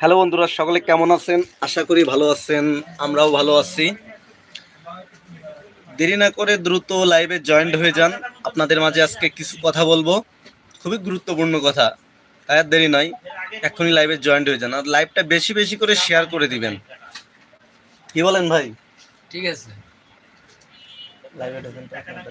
Hello বন্ধুরা সকলে কেমন আছেন? আশা করি ভালো আছেন আমরাও ভালো আছি। দেরি না করে দ্রুত লাইভে জয়েন্ট হয়ে যান। আপনাদের মাঝে আজকে কিছু কথা বলব। খুবই গুরুত্বপূর্ণ কথা তাই আর দেরি নয় এখনই লাইভে জয়েন্ট হয়ে যান। আর লাইভটা বেশি বেশি করে শেয়ার করে দিবেন। কি বলেন ভাই? ঠিক আছে। লাইভে ঢোকেন তো আপনারটা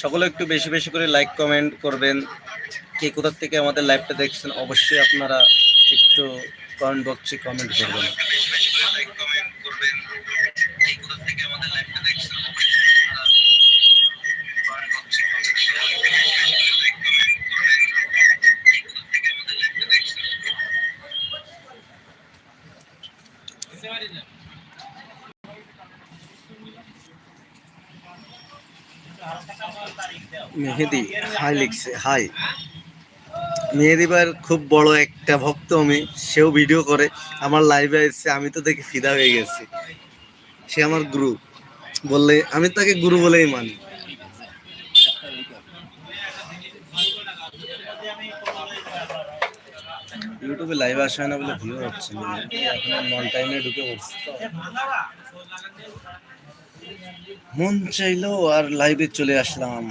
সকলে একটু বেশি বেশি করে লাইক কমেন্ট করবেন। কে কোথা থেকে আমাদের লাইভটা দেখছেন, অবশ্যই আপনারা একটু কমেন্ট বক্সে কমেন্ট করবেন। মেহেদি, হাই লিখছে, হাই। মেহেদি ভাইয়ের খুব বড় একটা ভক্ত আমি, সেও ভিডিও করে। আমার লাইভে এসেছে আমি তো দেখে ফিদা হয়ে গেছি। সে আমার গুরু। বললে, আমি তাকে গুরু বলেই মানি। ইউটিউবে লাইভ আসা না বলে ভিউ হচ্ছে না। এখন নন টাইমে ঢুকে পড়ছি। মন চাইলো আর লাইভে চলে আসলাম।